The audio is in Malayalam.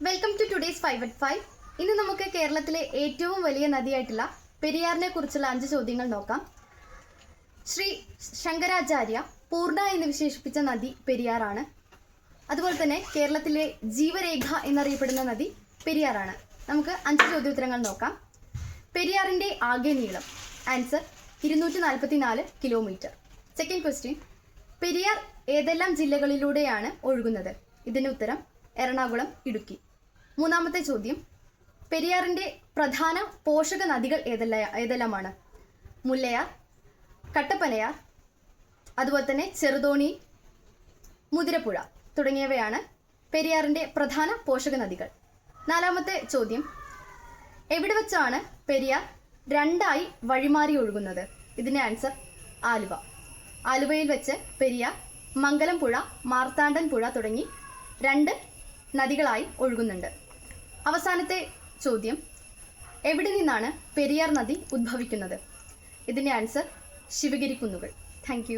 Welcome to today's five at five ഇന്ന് നമുക്ക് കേരളത്തിലെ ഏറ്റവും വലിയ നദിയായിട്ടുള്ള പെരിയാറിനെ കുറിച്ചുള്ള അഞ്ച് ചോദ്യങ്ങൾ നോക്കാം. ശ്രീ ശങ്കരാചാര്യ പൂർണ എന്ന് വിശേഷിപ്പിച്ച നദി പെരിയാറാണ്. അതുപോലെ തന്നെ കേരളത്തിലെ ജീവരേഖ എന്നറിയപ്പെടുന്ന നദി പെരിയാറാണ്. നമുക്ക് അഞ്ച് ചോദ്യോത്തരങ്ങൾ നോക്കാം. പെരിയാറിന്റെ ആകെ നീളം. ആൻസർ ഇരുന്നൂറ്റി നാൽപ്പത്തി നാല് കിലോമീറ്റർ സെക്കൻഡ് ക്വസ്റ്റ്യൻ പെരിയാർ ഏതെല്ലാം ജില്ലകളിലൂടെയാണ് ഒഴുകുന്നത്? ഇതിന് ഉത്തരം എറണാകുളം ഇടുക്കി. മൂന്നാമത്തെ ചോദ്യം. പെരിയാറിന്റെ പ്രധാന പോഷക നദികൾ ഏതെല്ലാം ഏതെല്ലാമാണ്? മുല്ലയാർ കട്ടപ്പനയാർ അതുപോലെ തന്നെ ചെറുതോണി മുതിരപ്പുഴ തുടങ്ങിയവയാണ് പെരിയാറിന്റെ പ്രധാന പോഷക നദികൾ. നാലാമത്തെ ചോദ്യം. എവിടെ വെച്ചാണ് പെരിയാർ രണ്ടായി വഴിമാറി ഒഴുകുന്നത്? ഇതിന്റെ ആൻസർ ആലുവ. ആലുവയിൽ വെച്ച് പെരിയാർ മംഗലം പുഴ മാർത്താണ്ഡൻ പുഴ തുടങ്ങി രണ്ട് നദികളായി ഒഴുകുന്നുണ്ട്. അവസാനത്തെ ചോദ്യം. എവിടെ നിന്നാണ് പെരിയാർ നദി ഉദ്ഭവിക്കുന്നത്? ഇതിന്റെ ആൻസർ ശിവഗിരി കുന്നുകൾ. താങ്ക്